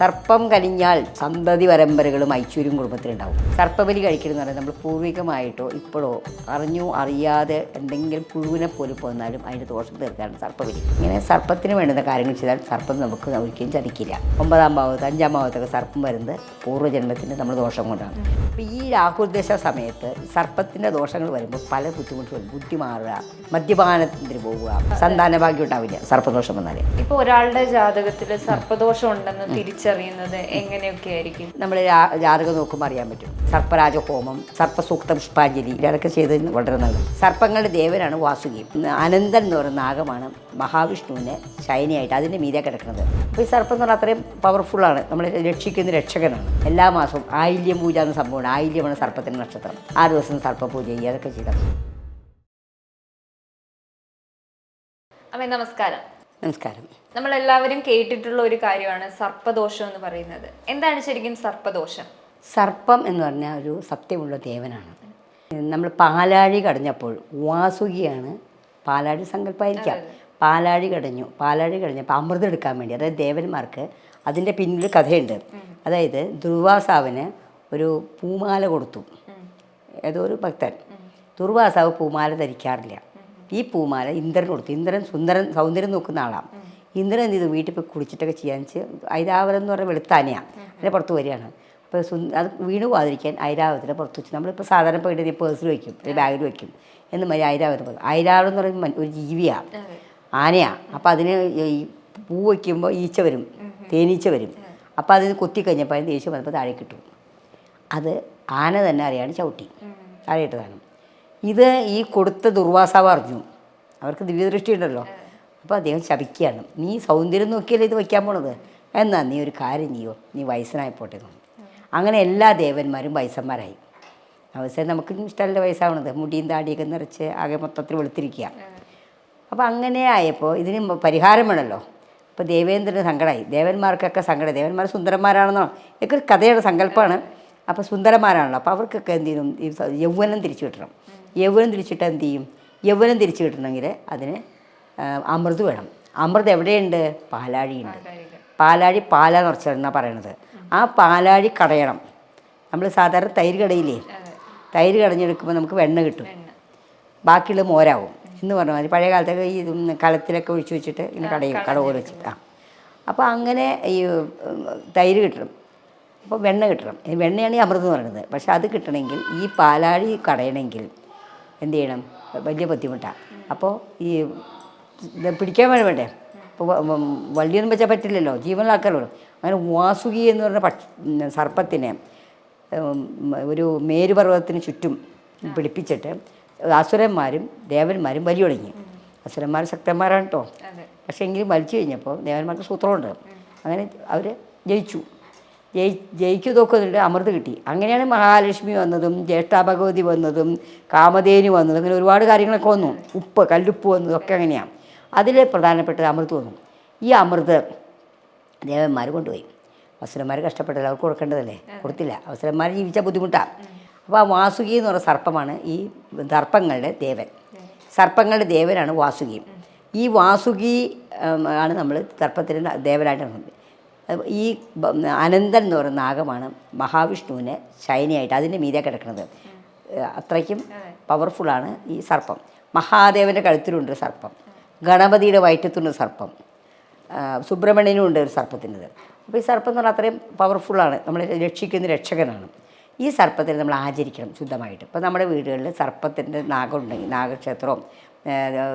സർപ്പം കലിഞ്ഞാൽ സന്തതി പരമ്പരകളും ഐശ്വര്യം കുടുംബത്തിലുണ്ടാവും. സർപ്പബലി കഴിക്കണമെന്ന് പറയുന്നത് നമ്മൾ പൂർവികമായിട്ടോ ഇപ്പോഴോ അറിഞ്ഞോ അറിയാതെ എന്തെങ്കിലും പുഴുവിനെ പോലും പോന്നാലും അതിന്റെ ദോഷം തീർക്കാനാണ് സർപ്പബലി. ഇങ്ങനെ സർപ്പത്തിന് വേണ്ടുന്ന കാര്യങ്ങൾ ചെയ്താൽ സർപ്പം നമുക്ക് ഒരിക്കലും ചതിക്കില്ല. ഒമ്പതാം ഭാവത്ത് അഞ്ചാം ഭാവത്തൊക്കെ സർപ്പം വരുന്നത് പൂർവജന്മത്തിന്റെ നമ്മൾ ദോഷം കൊണ്ടാണ്. അപ്പോൾ ഈ രാഹുദ്ദേശ സമയത്ത് സർപ്പത്തിന്റെ ദോഷങ്ങൾ വരുമ്പോൾ പല ബുദ്ധിമുട്ടുകൾ ബുദ്ധി മാറുക മദ്യപാനത്തിന് പോവുക സന്താന ഭാഗ്യം ഉണ്ടാവില്ല സർപ്പദോഷം വന്നാൽ ഇപ്പോൾ ഒരാളുടെ ജാതകത്തിൽ സർപ്പദോഷം ഉണ്ടെന്ന് തിരിച്ചറിയുന്നത് എങ്ങനെയൊക്കെ ആയിരിക്കും? നമ്മൾ ജാതകം നോക്കുമ്പോൾ അറിയാൻ പറ്റും. സർപ്പരാജ ഹോമം സർപ്പസൂക്ത പുഷ്പാഞ്ജലി ഇതൊക്കെ ചെയ്ത് വളരെ നല്ലത്. സർപ്പങ്ങളുടെ ദേവനാണ് വാസുകി. അനന്തൻ എന്ന് പറയുന്ന നാഗമാണ് മഹാവിഷ്ണുവിനെ ശൈനിയായിട്ട് അതിന്റെ മീതെ കിടക്കുന്നത്. അപ്പോൾ ഈ സർപ്പം എന്ന് പറഞ്ഞാൽ അത്രയും പവർഫുള്ളാണ് നമ്മളെ രക്ഷിക്കുന്ന രക്ഷകനാണ്. എല്ലാ മാസവും ആയില്യം പൂജ എന്ന സംഭവമാണ്. ആയില്യമാണ് സർപ്പത്തിന്റെ നക്ഷത്രം. ആ ദിവസം സർപ്പപൂജ ചെയ്യുക അതൊക്കെ ചെയ്താൽ അമ്മ നമസ്കാരം. നമസ്കാരം. നമ്മൾ എല്ലാവരും കേട്ടിട്ടുള്ള ഒരു കാര്യമാണ് സർപ്പദോഷം എന്ന് പറയുന്നത്. എന്താണ് ശരിക്കും സർപ്പദോഷം? സർപ്പം എന്ന് പറഞ്ഞാൽ ഒരു സത്യമുള്ള ദേവനാണ്. നമ്മൾ പാലാഴി കടഞ്ഞപ്പോൾ വാസുകിയാണ് പാലാഴി സങ്കല്പമായിരിക്കാം പാലാഴി കടഞ്ഞു. പാലാഴി കടഞ്ഞപ്പോൾ അമൃതം എടുക്കാൻ വേണ്ടി അതായത് ദേവന്മാർക്ക് അതിന്റെ പിന്നിൽ കഥയുണ്ട്. അതായത് ദുർവാസാവിന് ഒരു പൂമാല കൊടുത്തു. ഏതോ ഒരു ഭക്തൻ. ദുർവാസാവ് പൂമാല ധരിക്കാറില്ല. ഈ പൂമാല ഇന്ദ്രൻ കൊടുത്തു. ഇന്ദ്രൻ സുന്ദരൻ സൗന്ദര്യം നോക്കുന്ന ആളാണ് ഇന്ദ്രൻ എന്ത് ചെയ്തു? വീട്ടിൽ പോയി കുളിച്ചിട്ടൊക്കെ ചെയ്യാൻ വെച്ച് ഐരാവതം എന്ന് പറഞ്ഞാൽ വെളുത്താനയാണ് അതിന്റെ പുറത്ത് വരികയാണ്. അപ്പോൾ സു അത് വീണ് പോകാതിരിക്കാൻ ഐരാവരത്തിന്റെ പുറത്ത് വെച്ച്. നമ്മളിപ്പോൾ സാധാരണ പോയിട്ട് പേഴ്സിൽ വയ്ക്കും അല്ലെങ്കിൽ ബാഗിൽ വയ്ക്കും എന്ന് മതി ഐരാവതം പോലെ. ഐരാവതം എന്ന് പറയുമ്പോൾ ഒരു ജീവിയാണ് ആനയാണ് അപ്പോൾ അതിന് ഈ പൂ വയ്ക്കുമ്പോൾ ഈച്ച വരും. തേനീച്ച വരും. അപ്പോൾ അതിന് കൊത്തി കഴിഞ്ഞപ്പോൾ അതിന് ദേഷ്യം വന്നപ്പോൾ താഴെ കിട്ടും അത് ആന തന്നെ അറിയാണ് ചവിട്ടി. താഴെ ഇട്ടതാണ്. ഇത് ഈ കൊടുത്ത ദുർവാസാവ് അറിഞ്ഞു. അവർക്ക് ദിവ്യദൃഷ്ടി ഉണ്ടല്ലോ അപ്പോൾ അദ്ദേഹം ശപിക്കുകയാണ്. നീ സൗന്ദര്യം നോക്കിയല്ലേ ഇത് വയ്ക്കാൻ പോണത്? എന്നാ നീ ഒരു കാര്യം ചെയ്യോ? നീ വയസ്സനായി പോട്ടെ. അങ്ങനെ എല്ലാ ദേവന്മാരും വയസ്സന്മാരായി. അവസരം നമുക്ക് ഇഷ്ടമല്ല വയസ്സാവണത്. മുടിയും താടിയൊക്കെ നിറച്ച് ആകെ മൊത്തത്തിൽ വെളുത്തിരിക്കുക. അപ്പോൾ അങ്ങനെ ആയപ്പോൾ ഇതിന് പരിഹാരം വേണമല്ലോ അപ്പോൾ ദേവേന്ദ്രന് സങ്കടമായി ദേവന്മാർക്കൊക്കെ സങ്കടം ദേവന്മാർ സുന്ദരന്മാരാണെന്നോ? ഇതൊക്കെ ഒരു കഥയുടെ സങ്കല്പമാണ് അപ്പോൾ സുന്ദരന്മാരാണല്ലോ. അപ്പോൾ അവർക്കൊക്കെ എന്ത് ചെയ്യും? ഈ യൗവനം തിരിച്ചു കിട്ടണം. യൗവനം തിരിച്ചിട്ട് എന്ത് ചെയ്യും? യൗവനം തിരിച്ചു കിട്ടണമെങ്കിൽ അതിന് അമൃത് വേണം. അമൃത് എവിടെയുണ്ട്? പാലാഴിയുണ്ട്. പാലാഴി. പാല നിറച്ചെന്നാണ് പറയണത്. ആ പാലാഴി കടയണം. നമ്മൾ സാധാരണ തൈര് കടയില്ലേ? തൈര് കടഞ്ഞെടുക്കുമ്പോൾ നമുക്ക് വെണ്ണ കിട്ടും. ബാക്കിയുള്ള മോരാവും. എന്ന് പറഞ്ഞാൽ മതി പഴയ കാലത്തൊക്കെ ഈ കലത്തിലൊക്കെ ഒഴിച്ചു വെച്ചിട്ട് ഇങ്ങനെ കടയും കട പോലെ വെച്ചിട്ട്. ആ. അപ്പോൾ അങ്ങനെ ഈ തൈര് കിട്ടണം. അപ്പോൾ വെണ്ണ കിട്ടണം. വെണ്ണയാണ് ഈ അമൃതം എന്ന് പറയുന്നത്. പക്ഷേ അത് കിട്ടണമെങ്കിൽ ഈ പാലാഴി കടയണമെങ്കിൽ എന്ത് ചെയ്യണം? വലിയ ബുദ്ധിമുട്ടാണ് അപ്പോൾ ഈ പിടിക്കാൻ വേണ്ടി? വേണ്ടേ ഇപ്പോൾ വള്ളിയൊന്നും വെച്ചാൽ പറ്റില്ലല്ലോ. ജീവനുള്ള ആൾക്കാരുള്ളൂ അങ്ങനെ വാസുകി എന്ന് പറഞ്ഞ പക്ഷ സർപ്പത്തിനെ ഒരു മേരുപർവതത്തിന് ചുറ്റും പിടിപ്പിച്ചിട്ട് അസുരന്മാരും ദേവന്മാരും വലി തുടങ്ങി അസുരന്മാർ ശക്തന്മാരാണ് കേട്ടോ പക്ഷേ എങ്കിലും വലിച്ചു കഴിഞ്ഞപ്പോൾ ദേവന്മാർക്ക് സൂത്രമുണ്ട്. അങ്ങനെ അവർ ജയിച്ചു. ജയി ജയിച്ചു നോക്കുന്നുണ്ട് അമൃത് കിട്ടി. അങ്ങനെയാണ് മഹാലക്ഷ്മി വന്നതും ജ്യേഷ്ഠാ ഭഗവതി വന്നതും കാമധേനു വന്നതും അങ്ങനെ ഒരുപാട് കാര്യങ്ങളൊക്കെ വന്നു. ഉപ്പ് കല്ലുപ്പ് വന്നതും ഒക്കെ അങ്ങനെയാണ് അതിൽ പ്രധാനപ്പെട്ടത് അമൃത് വന്നു. ഈ അമൃത് ദേവന്മാർ കൊണ്ടുപോയി. അസുരന്മാർ കഷ്ടപ്പെട്ടല്ലോ അവർക്ക് കൊടുക്കേണ്ടതല്ലേ? കൊടുത്തില്ല. അവസരന്മാർ ജീവിച്ച ബുദ്ധിമുട്ടാണ് അപ്പോൾ ആ വാസുകി എന്ന് പറയുന്ന സർപ്പമാണ് ഈ ദർപ്പങ്ങളുടെ ദേവൻ. സർപ്പങ്ങളുടെ ദേവനാണ് വാസുകി. ഈ വാസുകി ആണ് നമ്മൾ ദർപ്പത്തിന്റെ ദേവനായിട്ട് ഈ അനന്തൻ എന്ന് പറയുന്ന നാഗമാണ് മഹാവിഷ്ണുവിനെ ശൈനിയായിട്ട് അതിന്റെ മീതെ കിടക്കുന്നത്. അത്രയ്ക്കും പവർഫുള്ളാണ് ഈ സർപ്പം. മഹാദേവന്റെ കഴുത്തിലുണ്ട് സർപ്പം. ഗണപതിയുടെ വയറ്റത്തുണ്ട് സർപ്പം. സുബ്രഹ്മണ്യനും ഉണ്ട് ഒരു സർപ്പത്തിന്റെത്. അപ്പോൾ ഈ സർപ്പം എന്ന് പറഞ്ഞാൽ അത്രയും പവർഫുള്ളാണ് നമ്മളെ രക്ഷിക്കുന്ന രക്ഷകനാണ്. ഈ സർപ്പത്തിനെ നമ്മൾ ആചരിക്കണം ശുദ്ധമായിട്ട്. ഇപ്പോൾ നമ്മുടെ വീടുകളിൽ സർപ്പത്തിന്റെ നാഗം ഉണ്ടെങ്കിൽ നാഗക്ഷേത്രവും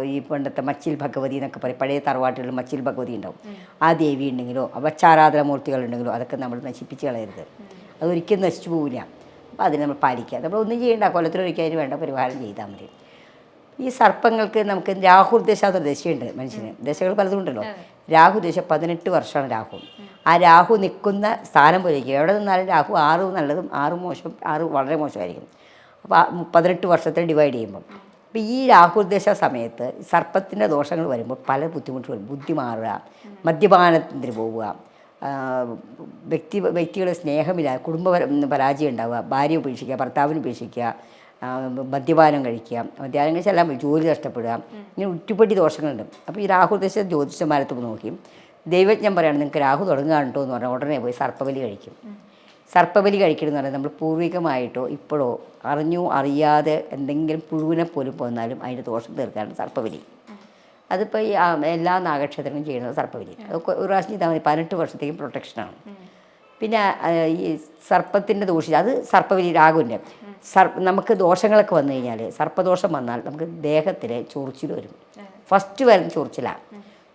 ഈ പണ്ടത്തെ മച്ചിൽ ഭഗവതി എന്നൊക്കെ പറയും. പഴയ തറവാട്ടുകളിൽ മച്ചിൽ ഭഗവതി ഉണ്ടാവും. ആ ദേവി ഉണ്ടെങ്കിലോ വച്ചാരാധന മൂർത്തികളുണ്ടെങ്കിലോ അതൊക്കെ നമ്മൾ നശിപ്പിച്ച് കളയരുത്. അതൊരിക്കലും നശിച്ചു പോവില്ല. അപ്പോൾ അതിന് നമ്മൾ പാലിക്കുക. നമ്മൾ ഒന്നും ചെയ്യേണ്ട. കൊല്ലത്തിലൊരിക്കൽ അതിന് വേണ്ട പരിഹാരം ചെയ്താൽ മതി. ഈ സർപ്പങ്ങൾക്ക് നമുക്ക് രാഹു ദശ എന്നൊരു ദശയുണ്ട് മനുഷ്യന്. ദശകൾ പലതുണ്ടല്ലോ രാഹു ദശ പതിനെട്ട് വർഷമാണ് രാഹു. ആ രാഹു നിൽക്കുന്ന സ്ഥാനം പോലെയിരിക്കും എവിടെ നിന്നാലും രാഹു ആറ് നല്ലതും ആറ് മോശം ആറ് വളരെ മോശമായിരിക്കും. അപ്പോൾ ആ പതിനെട്ട് വർഷത്തെ ഡിവൈഡ് ചെയ്യുമ്പോൾ അപ്പോൾ ഈ രാഹുദ്ദേശ സമയത്ത് സർപ്പത്തിന്റെ ദോഷങ്ങൾ വരുമ്പോൾ പല ബുദ്ധിമുട്ടുകൾ ബുദ്ധി മാറുക മദ്യപാനത്തിന് പോവുക വ്യക്തി വ്യക്തികളെ സ്നേഹമില്ല കുടുംബ പര- പരാജയം ഉണ്ടാവുക ഭാര്യ ഉപേക്ഷിക്കുക ഭർത്താവിന് ഉപേക്ഷിക്കുക മദ്യപാനം കഴിക്കുക മദ്യപാനം കഴിച്ചാൽ എല്ലാം. ജോലി നഷ്ടപ്പെടുക ഇങ്ങനെ ഉറ്റുപടി ദോഷങ്ങളുണ്ട് അപ്പോൾ ഈ രാഹുദ്ദേശ ജ്യോതിഷന്മാരത്ത് നോക്കി ദൈവജ്ഞം പറയുകയാണ് നിങ്ങൾക്ക് രാഹു തുടങ്ങുകയാണ് കേട്ടോ എന്ന് പറഞ്ഞാൽ ഉടനെ പോയി സർപ്പവലി കഴിക്കും സർപ്പബലി കഴിക്കണമെന്ന് പറയുന്നത് നമ്മൾ പൂർവികമായിട്ടോ ഇപ്പോഴോ അറിഞ്ഞോ അറിയാതെ എന്തെങ്കിലും പുഴുവിനെ പോലും പോന്നാലും അതിന്റെ ദോഷം തീർക്കാനാണ് സർപ്പബലി. അതിപ്പോൾ ഈ എല്ലാ നാഗക്ഷേത്രങ്ങളും ചെയ്യുന്നത് സർപ്പബലി. അതൊക്കെ ഒരു പ്രാവശ്യം ചെയ്താൽ മതി. പതിനെട്ട് വർഷത്തേക്കും പ്രൊട്ടക്ഷനാണ് പിന്നെ ഈ സർപ്പത്തിന്റെ ദോഷം അത് സർപ്പബലി രാഘുവിന്റെ സർ നമുക്ക് ദോഷങ്ങളൊക്കെ വന്നു കഴിഞ്ഞാൽ സർപ്പദോഷം വന്നാൽ നമുക്ക് ദേഹത്തിൽ ചൊറിച്ചിൽ വരും. ഫസ്റ്റ് വരുന്ന ചൊറിച്ചിലാണ്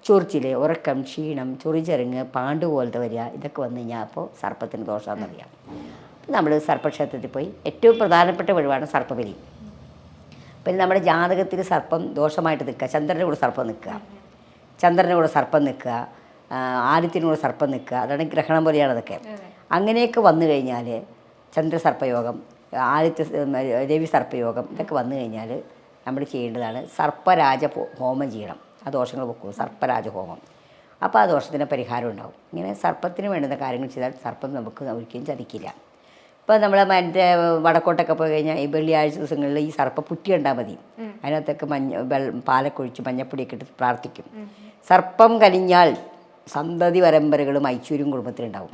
ചൊറിച്ചിൽ ഉറക്കം ക്ഷീണം ചൊറിച്ചെറിങ്ങ് പാണ്ട് പോലത്തെ വരിക ഇതൊക്കെ വന്നു കഴിഞ്ഞാൽ അപ്പോൾ സർപ്പത്തിന് ദോഷമാണെന്നറിയാം നമ്മൾ സർപ്പക്ഷേത്രത്തിൽ പോയി ഏറ്റവും പ്രധാനപ്പെട്ട വഴിവാണ് സർപ്പബലി. പിന്നെ നമ്മുടെ ജാതകത്തിൽ സർപ്പം ദോഷമായിട്ട് നിൽക്കുക ചന്ദ്രന്റെ കൂടെ സർപ്പം നിൽക്കുക ചന്ദ്രന്റെ കൂടെ സർപ്പം നിൽക്കുക ആദിത്യനോട് കൂടെ സർപ്പം നിൽക്കുക അതാണ് ഗ്രഹണം പോലെയാണ് അതൊക്കെ അങ്ങനെയൊക്കെ വന്നു കഴിഞ്ഞാൽ ചന്ദ്രസർപ്പയോഗം ആദിത്യ സ- രവി സർപ്പയോഗം ഇതൊക്കെ വന്നു കഴിഞ്ഞാൽ നമ്മൾ ചെയ്യേണ്ടതാണ് സർപ്പരാജ ഹോമം ചെയ്യണം. ആ ദോഷങ്ങൾ പൊക്കും സർപ്പരാജഹോമം. അപ്പോൾ ആ ദോഷത്തിന് പരിഹാരം ഉണ്ടാവും. ഇങ്ങനെ സർപ്പത്തിന് വേണ്ടുന്ന കാര്യങ്ങൾ ചെയ്താൽ സർപ്പം നമുക്ക് ഒരിക്കലും ചതിക്കില്ല. ഇപ്പോൾ നമ്മൾ മറ്റേ വടക്കോട്ടൊക്കെ പോയി കഴിഞ്ഞാൽ ഈ വെള്ളിയാഴ്ച ദിവസങ്ങളിൽ ഈ സർപ്പ പുറ്റി കണ്ടാൽ മതി അതിനകത്തൊക്കെ മഞ്ഞ വെള്ളം പാലൊക്കെ ഒഴിച്ച് മഞ്ഞപ്പൊടിയൊക്കെ ഇട്ട് പ്രാർത്ഥിക്കും. സർപ്പം കലിഞ്ഞാൽ സന്തതി പരമ്പരകളും ഐശ്വര്യം കുടുംബത്തിലുണ്ടാവും.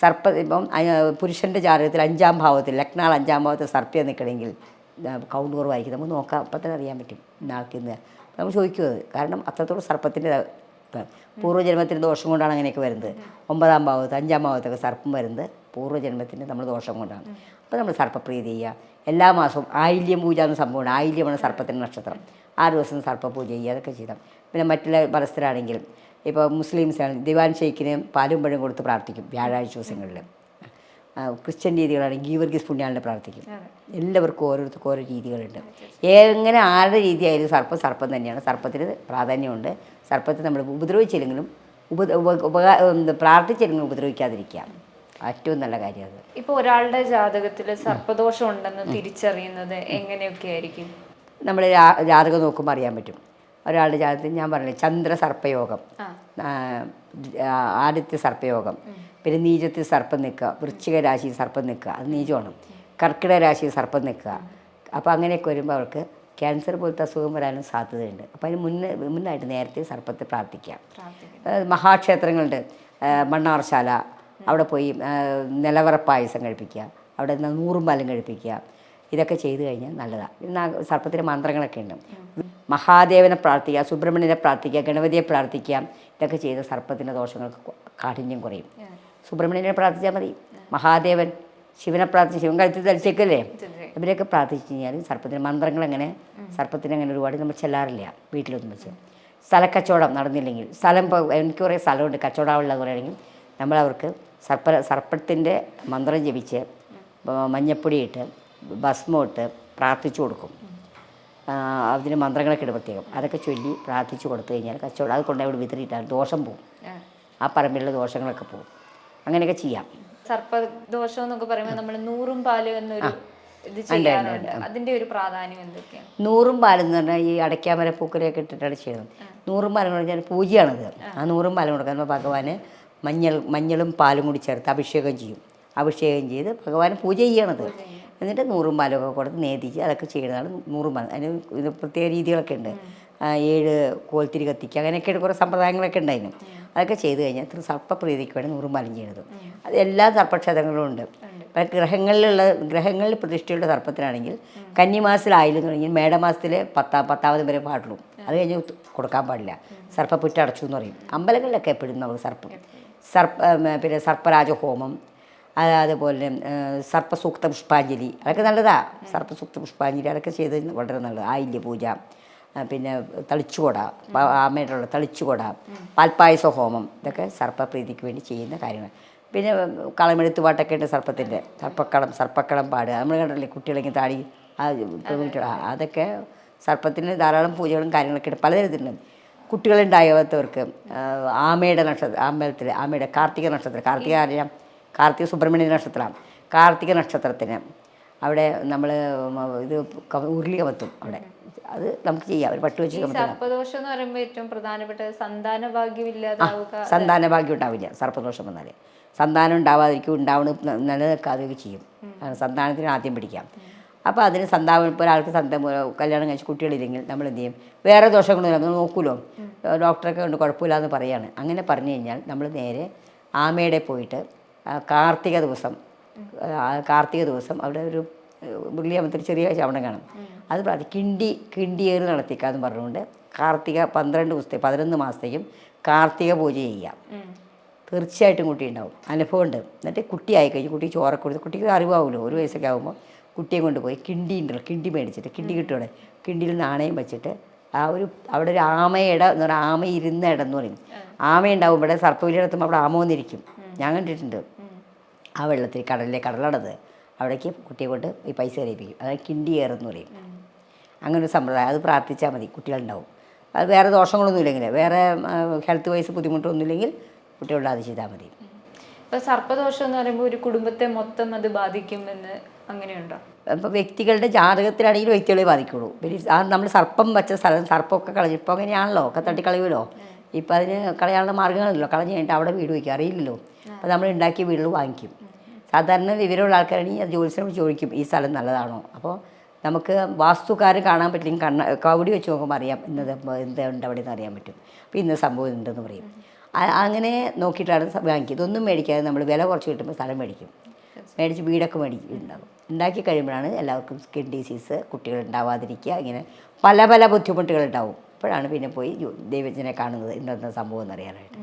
സർപ്പ ഇപ്പം പുരുഷന്റെ ജാതകത്തിൽ അഞ്ചാം ഭാവത്തിൽ ലക്നാൾ അഞ്ചാം ഭാവത്തിൽ സർപ്പിയ നിൽക്കണമെങ്കിൽ കൗണ്ട് കുറവായിരിക്കും. നമുക്ക് നോക്കാം. അപ്പം തന്നെ അറിയാൻ പറ്റും. ഇന്നാൾക്ക് ഇന്ന് നമ്മൾ ചോദിക്കും അത് കാരണം അത്രത്തോളം സർപ്പത്തിന്റെ പൂർവജന്മത്തിന്റെ ദോഷം കൊണ്ടാണ് അങ്ങനെയൊക്കെ വരുന്നത്. ഒമ്പതാം ഭാവത്ത് അഞ്ചാം ഭാവത്തൊക്കെ സർപ്പം വരുന്നത് പൂർവജന്മത്തിന്റെ നമ്മൾ ദോഷം കൊണ്ടാണ്. അപ്പോൾ നമ്മൾ സർപ്പപ്രീതി ചെയ്യുക. എല്ലാ മാസവും ആയില്യം പൂജ എന്ന സംഭവമാണ്. ആയില്യമാണ് സർപ്പത്തിന്റെ നക്ഷത്രം. ആ ദിവസം സർപ്പപൂജ ചെയ്യുക അതൊക്കെ ചെയ്താൽ പിന്നെ മറ്റുള്ള മതസ്ഥരാണെങ്കിലും ഇപ്പോൾ മുസ്ലിംസാണ് ദിവാൻ ഷെയ്ക്കിന് പാലും പഴം കൊടുത്ത് പ്രാർത്ഥിക്കും വ്യാഴാഴ്ച ദിവസങ്ങളിൽ. ക്രിസ്ത്യൻ രീതികളാണെങ്കിൽ ഗീവർഗീസ് പുണ്യാളിനെ പ്രാർത്ഥിക്കും. എല്ലാവർക്കും ഓരോരുത്തർക്കും ഓരോ രീതികളുണ്ട്. എങ്ങനെ ആരുടെ രീതിയായാലും സർപ്പം സർപ്പം തന്നെയാണ്. സർപ്പത്തിന് പ്രാധാന്യമുണ്ട്. സർപ്പത്തെ നമ്മൾ ഉപദ്രവിച്ചില്ലെങ്കിലും ഉപ ഉപ ഉപകാ പ്രാർത്ഥിച്ചില്ലെങ്കിലും ഉപദ്രവിക്കാതിരിക്കുക ഏറ്റവും നല്ല കാര്യമാണ് അത്. ഇപ്പൊ ഒരാളുടെ ജാതകത്തിൽ സർപ്പദോഷം ഉണ്ടെന്ന് തിരിച്ചറിയുന്നത് എങ്ങനെയൊക്കെ ആയിരിക്കും? നമ്മൾ ജാതകം നോക്കുമ്പോൾ അറിയാൻ പറ്റും. ഒരാളുടെ ജാതകത്തിൽ ഞാൻ പറഞ്ഞു ചന്ദ്ര സർപ്പയോഗം ആദിത്യ സർപ്പയോഗം. പിന്നെ നീചത്തിൽ സർപ്പം നിൽക്കുക വൃശ്ചിക രാശിയിൽ സർപ്പം നിൽക്കുക അത് നീചമാണ്. കർക്കിട രാശിയിൽ സർപ്പം നിൽക്കുക. അപ്പോൾ അങ്ങനെയൊക്കെ വരുമ്പോൾ അവർക്ക് ക്യാൻസർ പോലത്തെ അസുഖം വരാനും സാധ്യതയുണ്ട്. അപ്പോൾ അതിന് മുന്നേ മുന്നായിട്ട് നേരത്തെ സർപ്പത്തെ പ്രാർത്ഥിക്കാം മഹാക്ഷേത്രങ്ങളുണ്ട്. മണ്ണാർശാല അവിടെ പോയി നിലവറ പായസം കഴിപ്പിക്കുക അവിടെ നിന്ന് നൂറും പാലും കഴിപ്പിക്കുക. ഇതൊക്കെ ചെയ്തു കഴിഞ്ഞാൽ നല്ലതാണ് സർപ്പത്തിന്റെ മന്ത്രങ്ങളൊക്കെ ഉണ്ട്. മഹാദേവനെ പ്രാർത്ഥിക്കുക സുബ്രഹ്മണ്യനെ പ്രാർത്ഥിക്കുക ഗണപതിയെ പ്രാർത്ഥിക്കുക ഇതൊക്കെ ചെയ്ത സർപ്പത്തിന്റെ ദോഷങ്ങൾക്ക് കാഠിന്യം കുറയും. സുബ്രഹ്മണ്യനെ പ്രാർത്ഥിച്ചാൽ മതി. മഹാദേവൻ ശിവനെ പ്രാർത്ഥിച്ച് ശിവൻ കഴുത്തിൽ ധരിച്ചേക്കല്ലേ? ഇവരെയൊക്കെ പ്രാർത്ഥിച്ചു കഴിഞ്ഞാൽ സർപ്പത്തിന് മന്ത്രങ്ങൾ അങ്ങനെ സർപ്പത്തിന് അങ്ങനെ ഒരുപാട് നമ്മൾ ചെല്ലാറില്ല വീട്ടിലൊന്നും വെച്ച്. സ്ഥലക്കച്ചവടം നടന്നില്ലെങ്കിൽ സ്ഥലം ഇപ്പോൾ എനിക്ക് കുറേ സ്ഥലമുണ്ട് കച്ചവടമുള്ള പറയുകയാണെങ്കിൽ നമ്മളവർക്ക് സർപ്പ സർപ്പത്തിന്റെ മന്ത്രം ജപിച്ച് മഞ്ഞപ്പൊടിയിട്ട് ഭസ്മമിട്ട് പ്രാർത്ഥിച്ചു കൊടുക്കും. അതിന് മന്ത്രങ്ങളൊക്കെ ഇട്ട് പ്രത്യേകം. അതൊക്കെ ചൊല്ലി പ്രാർത്ഥിച്ചു കൊടുത്തു കഴിഞ്ഞാൽ കച്ചവടം അത് കൊണ്ടുപോയി ഇവിടെ വിതറിയിട്ടാൽ ദോഷം പോകും ആ. പറമ്പിലുള്ള ദോഷങ്ങളൊക്കെ പോകും അങ്ങനെയൊക്കെ ചെയ്യാം. സർപ്പദോഷം എന്നൊക്കെ പറയുമ്പോൾ നമ്മൾ നൂറും പാൽ എന്നൊരു അതിന്റെ ഒരു പ്രാധാന്യം എന്തൊക്കെയാണ്? നൂറും പാലും എന്ന് പറഞ്ഞാൽ ഈ അടയ്ക്കാമര പൂക്കലൊക്കെ ഇട്ടിട്ടാണ് ചെയ്യുന്നത്. നൂറും പാലം എന്ന് പറഞ്ഞാൽ പൂജയാണിത്. ആ. നൂറും പാലം കൊടുക്കാൻ ഭഗവാന് മഞ്ഞൾ മഞ്ഞളും പാലും കൂടി ചേർത്ത് അഭിഷേകം ചെയ്യും. അഭിഷേകം ചെയ്ത് ഭഗവാൻ പൂജ ചെയ്യണത്. എന്നിട്ട് നൂറും പാലൊക്കെ കൊടുത്ത് നേതിച്ച് അതൊക്കെ ചെയ്യുന്നതാണ് നൂറും പാലം അതിന് ഇത് പ്രത്യേക രീതികളൊക്കെ ഉണ്ട്. ഏഴ് കോൽത്തിരി കത്തിക്കുക. അങ്ങനെയൊക്കെയാണ് കുറേ സമ്പ്രദായങ്ങളൊക്കെ ഉണ്ടായിരുന്നു. അതൊക്കെ ചെയ്ത് കഴിഞ്ഞാൽ സർപ്പപ്രീതിക്ക് വേണ്ടി നൂറും പാലം ചെയ്യുന്നത് അത് എല്ലാ സർപ്പക്ഷേത്രങ്ങളും ഉണ്ട്. പല ഗ്രഹങ്ങളിലുള്ള ഗ്രഹങ്ങളിൽ പ്രതിഷ്ഠയുള്ള സർപ്പത്തിനാണെങ്കിൽ കന്നിമാസത്തിലായാലും തുടങ്ങി മേടമാസത്തിൽ പത്താം പത്താമത് വരെ പാടുള്ളൂ. അത് കഴിഞ്ഞ് കൊടുക്കാൻ പാടില്ല. സർപ്പപ്പുറ്റടച്ചു എന്ന് പറയും. അമ്പലങ്ങളിലൊക്കെ എപ്പോഴും നമുക്ക് സർപ്പം. സർപ്പ പിന്നെ സർപ്പരാജ ഹോമം അതുപോലെ സർപ്പസൂക്ത പുഷ്പാഞ്ജലി. അതൊക്കെ നല്ലതാണ് സർപ്പസൂക്ത പുഷ്പാഞ്ജലി. അതൊക്കെ ചെയ്ത് വളരെ നല്ലത്. ആയില്യ പൂജ പിന്നെ തളിച്ചുകൊട ആമയുടെ തളിച്ചുകൊട പാൽപ്പായസ ഹോമം ഇതൊക്കെ സർപ്പപ്രീതിക്ക് വേണ്ടി ചെയ്യുന്ന കാര്യങ്ങൾ. പിന്നെ കളമെഴുത്ത് പാട്ടൊക്കെ ഉണ്ട് സർപ്പത്തിന്റെ. സർപ്പക്കളം സർപ്പക്കളം പാടുക. നമ്മൾ കണ്ടല്ലേ കുട്ടികളെങ്കിൽ താടി അതൊക്കെ സർപ്പത്തിന് ധാരാളം പൂജകളും കാര്യങ്ങളൊക്കെ ഉണ്ട്. പലതരത്തിലുണ്ട്. കുട്ടികളുണ്ടായവർക്ക് ആമയുടെ നക്ഷത്രം അമ്പലത്തിൽ ആമയുടെ കാർത്തിക നക്ഷത്രം കാർത്തിക അറിയാം കാർത്തിക സുബ്രഹ്മണ്യ നക്ഷത്രമാണ് കാർത്തിക നക്ഷത്രത്തിന്. അവിടെ നമ്മൾ ഇത് ഉരുളി കമത്തും അവിടെ. അത് നമുക്ക് ചെയ്യാം ഒരു പട്ട് വെച്ച് സർപ്പദോഷം എന്ന് പറയുമ്പോൾ ഏറ്റവും പ്രധാനപ്പെട്ട സന്താന ഭാഗ്യം സന്താന ഭാഗ്യം ഉണ്ടാവില്ല സർപ്പദോഷം വന്നാലേ. സന്താനം ഉണ്ടാവാതിരിക്കും ഉണ്ടാവണം നിലനിൽക്കാതെയൊക്കെ ചെയ്യും. സന്താനത്തിന് ആദ്യം പിടിക്കാം. അപ്പോൾ അതിന് സന്താപം ഇപ്പോൾ ഒരാൾക്ക് സന്ത കല്യാണം കഴിച്ച് കുട്ടികളില്ലെങ്കിൽ നമ്മൾ എന്ത് ചെയ്യും? വേറെ ദോഷങ്ങളൊന്നും നമ്മൾ നോക്കൂലോ? ഡോക്ടറൊക്കെ കൊണ്ട് കുഴപ്പമില്ല എന്ന് പറയാണ്. അങ്ങനെ പറഞ്ഞു കഴിഞ്ഞാൽ നമ്മൾ നേരെ ആമയുടെ പോയിട്ട് കാർത്തിക ദിവസം. കാർത്തിക ദിവസം അവിടെ ഒരു മുള്ളിയമ്മത്തിൽ ചെറിയ ചവണം കാണും. അത് പ്രാർത്ഥി കിണ്ടി കിണ്ടിയേറ് നടത്തിക്കാന്ന് പറഞ്ഞുകൊണ്ട് കാർത്തിക പന്ത്രണ്ട് ദിവസത്തെ പതിനൊന്ന് മാസത്തേക്കും കാർത്തിക പൂജ ചെയ്യാം. തീർച്ചയായിട്ടും കുട്ടി ഉണ്ടാവും. അനുഭവമുണ്ട്. എന്നിട്ട് കുട്ടിയായി കഴിഞ്ഞ് കുട്ടി ചോറ കൊടുത്ത് കുട്ടിക്ക് അറിവാവുമല്ലോ ഒരു വയസ്സൊക്കെ ആകുമ്പോൾ കുട്ടിയെ കൊണ്ടുപോയി കിണ്ടി ഉണ്ടല്ലോ കിണ്ടി മേടിച്ചിട്ട് കിണ്ടി കിട്ടുകയാണ് കിണ്ടിയിൽ നാണയം വെച്ചിട്ട് ആ ഒരു അവിടെ ഒരു ആമയുടെ എന്ന് പറയുക ആമ ഇരുന്ന ഇടം എന്ന് പറയും. ആമ ഉണ്ടാവും ഇവിടെ സർപ്പവിലെത്തുമ്പോൾ അവിടെ ആമ വന്നിരിക്കും. ഞാൻ കണ്ടിട്ടുണ്ട്. ആ വെള്ളത്തിൽ കടലിലെ കടലടത് അവിടേക്ക് കുട്ടിയെ കൊണ്ട് ഈ പൈസ കരയിപ്പിക്കും. അതായത് കിണ്ടി ഏറെന്ന് പറയും. അങ്ങനെ ഒരു സമ്പ്രദായം. അത് പ്രാർത്ഥിച്ചാൽ മതി കുട്ടികളുണ്ടാവും. അത് വേറെ ദോഷങ്ങളൊന്നും ഇല്ലെങ്കിൽ വേറെ ഹെൽത്ത് വൈസ് ബുദ്ധിമുട്ടൊന്നുമില്ലെങ്കിൽ കുട്ടികളുടെ അത് ചെയ്താൽ മതി. ഇപ്പോൾ സർപ്പദോഷം എന്ന് പറയുമ്പോൾ ഒരു കുടുംബത്തെ മൊത്തം അത് ബാധിക്കുമെന്ന് അങ്ങനെയുണ്ടോ? അപ്പോൾ വ്യക്തികളുടെ ജാതകത്തിലാണെങ്കിൽ വ്യക്തികളെ ബാധിക്കുള്ളൂ. പിന്നെ നമ്മൾ സർപ്പം വെച്ച സ്ഥലം സർപ്പമൊക്കെ കളഞ്ഞു ഇപ്പോൾ അങ്ങനെയാണല്ലോ ഒക്കെ തട്ടി കളയുമല്ലോ ഇപ്പം അതിന് കളയാനുള്ള മാർഗങ്ങളില്ലല്ലോ കളഞ്ഞ് കഴിഞ്ഞിട്ട് അവിടെ വീട് വയ്ക്കുക അറിയില്ലല്ലോ. അപ്പോൾ നമ്മൾ ഉണ്ടാക്കിയ വീടുകൾ വാങ്ങിക്കും. സാധാരണ വിവരമുള്ള ആൾക്കാരാണെങ്കിൽ അത് ജോലിസിനോട് ചോദിക്കും ഈ സ്ഥലം നല്ലതാണോ? അപ്പോൾ നമുക്ക് വാസ്തുക്കാർ കാണാൻ പറ്റില്ലെങ്കിൽ കണ്ണ കവടി വെച്ച് നോക്കുമ്പോൾ അറിയാം ഇന്നത് എന്തുണ്ട് അവിടെ നിന്ന് അറിയാൻ പറ്റും. അപ്പോൾ ഇന്ന സംഭവം ഉണ്ടെന്ന് പറയും. അങ്ങനെ നോക്കിയിട്ടാണ് വാങ്ങിക്കുക. ഇതൊന്നും മേടിക്കാതെ നമ്മൾ വില കുറച്ച് കിട്ടുമ്പോൾ സ്ഥലം മേടിക്കും. മേടിച്ച് വീടൊക്കെ മേടിക്കുന്നുണ്ടാകും ഉണ്ടാക്കി കഴിയുമ്പോഴാണ് എല്ലാവർക്കും സ്കിൻ ഡിസീസ് കുട്ടികൾ ഉണ്ടാവാതിരിക്കുക. ഇങ്ങനെ പല പല ബുദ്ധിമുട്ടുകൾ ഉണ്ടാവും. അപ്പോഴാണ് പിന്നെ പോയി ദൈവത്തിനെ കാണുന്നത് ഇന്നത്തെ സംഭവം എന്ന് അറിയാനായിട്ട്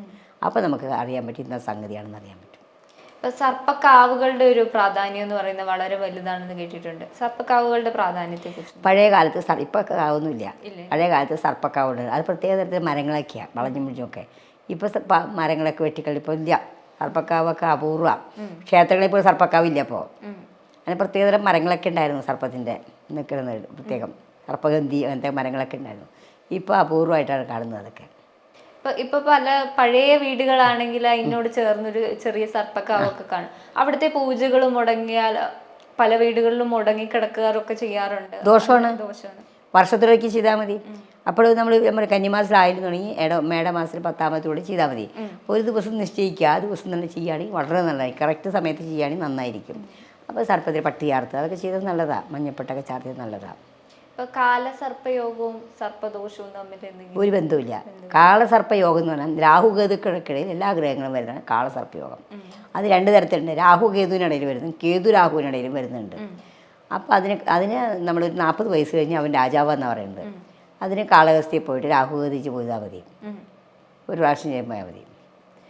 അപ്പോൾ നമുക്ക് അറിയാൻ പറ്റും ഇന്ന സംഗതിയാണെന്ന് അറിയാൻ പറ്റും. ഇപ്പൊ സർപ്പക്കാവുകളുടെ ഒരു പ്രാധാന്യം എന്ന് പറയുന്നത് വളരെ വലുതാണെന്ന് കേട്ടിട്ടുണ്ട്. സർപ്പക്കാവുകളുടെ പ്രാധാന്യത്തെ കുറിച്ച് പഴയ കാലത്ത് സർ ഇപ്പോൾ കാവൊന്നുമില്ല. ഇല്ലേ? പഴയ കാലത്ത് സർപ്പക്കാവുണ്ട്. അത് പ്രത്യേക തരത്തിൽ മരങ്ങളൊക്കെയാണ് വളഞ്ഞു മുഴിഞ്ഞൊക്കെ ഇപ്പോൾ മരങ്ങളൊക്കെ വെട്ടിക്കളി ഇപ്പോൾ ഇല്ല. സർപ്പക്കാവൊക്കെ അപൂർവ. ക്ഷേത്രങ്ങളിൽ ഇപ്പോൾ സർപ്പക്കാവില്ല അപ്പോൾ അങ്ങനെ പ്രത്യേകതരം മരങ്ങളൊക്കെ ഉണ്ടായിരുന്നു സർപ്പത്തിന്റെ നിൽക്കുന്ന പ്രത്യേകം. സർപ്പഗന്ധി അങ്ങനത്തെ മരങ്ങളൊക്കെ ഉണ്ടായിരുന്നു. ഇപ്പോൾ അപൂർവമായിട്ടാണ് കാണുന്നത് അതൊക്കെ. ഇപ്പൊ ഇപ്പൊ പല പഴയ വീടുകളാണെങ്കിൽ അതിനോട് ചേർന്നൊരു ചെറിയ സർപ്പക്കാവൊക്കെ കാണും. അവിടുത്തെ പൂജകൾ മുടങ്ങിയാൽ പല വീടുകളിലും മുടങ്ങി കിടക്കാറൊക്കെ ചെയ്യാറുണ്ട് ദോഷമാണ്? ദോഷമാണ്. വർഷത്തിലൊരിക്കൽ ചെയ്താൽ മതി. അപ്പോൾ നമ്മൾ നമ്മൾ കന്നിമാസത്തിലായാലും തുടങ്ങി മേട മേടമാസത്തിൽ പത്താമത്തോടെ ചെയ്താൽ മതി. ഒരു ദിവസം നിശ്ചയിക്കുക. ആ ദിവസം തന്നെ ചെയ്യുകയാണെങ്കിൽ വളരെ നല്ലതായി കറക്റ്റ് സമയത്ത് ചെയ്യുകയാണെങ്കിൽ നന്നായിരിക്കും. അപ്പോൾ സർപ്പത്തിൽ പട്ടി ചാർത്ത് അതൊക്കെ ചെയ്തത് നല്ലതാണ് മഞ്ഞപ്പെട്ടൊക്കെ ചാർത്തിയത് നല്ലതാണ് കാലസർപ്പയോഗവും സർപ്പദോഷവും തമ്മിൽ എന്തെങ്കിലും ഒരു ബന്ധവുമില്ല. കാളസർപ്പയോഗം എന്ന് പറഞ്ഞാൽ രാഹുകേതുക്കൾക്കിടയിൽ എല്ലാ ഗ്രഹങ്ങളും വരുന്നതാണ് കാളസർപ്പയോഗം അത് രണ്ട് തരത്തിലുണ്ട്. രാഹു കേതുവിനിടയിൽ വരുന്നു കേതു രാഹുവിനിടയിലും വരുന്നുണ്ട്. അപ്പോൾ അതിന് അതിന് നമ്മളൊരു നാൽപ്പത് വയസ്സ് കഴിഞ്ഞ് അവൻ രാജാവെന്നാണ് പറയുന്നത്. അതിന് കാളഹസ്തിയിൽ പോയിട്ട് രാഹു കേതിച്ച് പോയതാൽ മതി. ഒരു പ്രാവശ്യം ചെയ്യുമ്പോൾ മതി.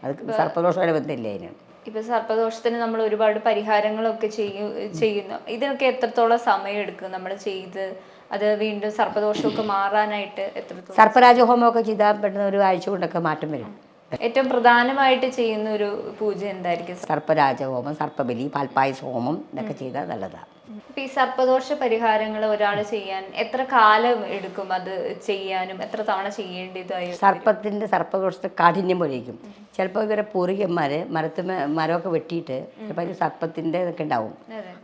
അത് സർപ്പദോഷമായിട്ട് ബന്ധമില്ല അതിന്. ഇപ്പൊ സർപ്പദോഷത്തിന് നമ്മൾ ഒരുപാട് പരിഹാരങ്ങളൊക്കെ ചെയ്യു ചെയ്യുന്നു. ഇതിനൊക്കെ എത്രത്തോളം സമയം എടുക്കും നമ്മൾ ചെയ്ത് അത് വീണ്ടും സർപ്പദോഷമൊക്കെ മാറാനായിട്ട് എത്രത്തോളം സർപ്പരാജ ഹോമമൊക്കെ ചെയ്താൽ പെട്ടെന്ന് ഒരു ആഴ്ച കൊണ്ടൊക്കെ മാറ്റം വരും. ഏറ്റവും പ്രധാനമായിട്ട് ചെയ്യുന്ന ഒരു പൂജ എന്തായിരിക്കും? സർപ്പരാജ ഹോമം സർപ്പബലി പാൽപ്പായസ ഹോമം ഇതൊക്കെ ചെയ്താൽ നല്ലതാണ് ഇപ്പൊ ഈ സർപ്പദോഷ പരിഹാരങ്ങൾ ഒരാൾ ചെയ്യാൻ എത്ര കാലം എടുക്കും അത് ചെയ്യാനും? എത്ര തവണ ചെയ്യേണ്ടതായി? സർപ്പത്തിന്റെ സർപ്പദോഷത്തെ കാഠിന്യം പോലെയിരിക്കും ചിലപ്പോൾ ഇവരെ പൂർവികന്മാർ മരത്തുമേ മരമൊക്കെ വെട്ടിയിട്ട് ചിലപ്പോൾ അതിൽ സർപ്പത്തിന്റെ ഇതൊക്കെ ഉണ്ടാവും.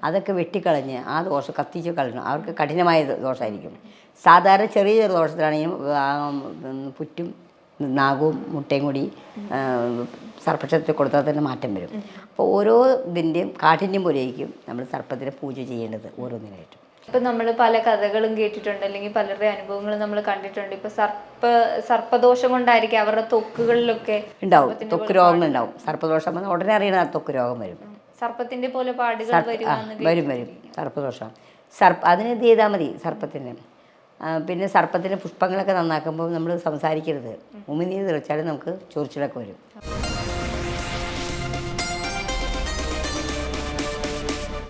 അതൊക്കെ വെട്ടിക്കളഞ്ഞ് ആ ദോഷം കത്തിച്ച് കളഞ്ഞു. അവർക്ക് കഠിനമായ ദോഷമായിരിക്കും സാധാരണ ചെറിയ ചെറിയ ഉം, പുറ്റും നാഗവും മുട്ടയും കൂടി സർപ്പക്ഷത്തിൽ കൊടുത്താൽ തന്നെ മാറ്റം വരും. അപ്പോൾ ഓരോ ഇതിന്റെയും കാഠിന്യം പോലെയായിരിക്കും നമ്മൾ സർപ്പത്തിനെ പൂജ ചെയ്യേണ്ടത് ഓരോന്നിനായിട്ടും. ഇപ്പം നമ്മൾ പല കഥകളും കേട്ടിട്ടുണ്ട് അല്ലെങ്കിൽ പലരുടെ അനുഭവങ്ങളും നമ്മൾ കണ്ടിട്ടുണ്ട്. ഇപ്പം സർപ്പ സർപ്പദോഷം കൊണ്ടായിരിക്കും അവരുടെ തൊക്കുകളിലൊക്കെ ഉണ്ടാവും തൊക്ക് രോഗങ്ങൾ ഉണ്ടാവും. സർപ്പദോഷം വന്നാൽ ഉടനെ അറിയണ തൊക്ക് രോഗം വരും. സർപ്പത്തിന്റെ പോലെ പാടുകൾ വരും വരും സർപ്പദോഷം. സർപ്പ അതിന് ഇത് ചെയ്താൽ മതി സർപ്പത്തിന്. പിന്നെ സർപ്പത്തിന് പുഷ്പങ്ങളൊക്കെ നന്നാക്കുമ്പോൾ നമ്മൾ സംസാരിക്കരുത്. ഉമിനീര് തെളിച്ചാലും നമുക്ക് ചൊറിച്ചിലൊക്കെ വരും.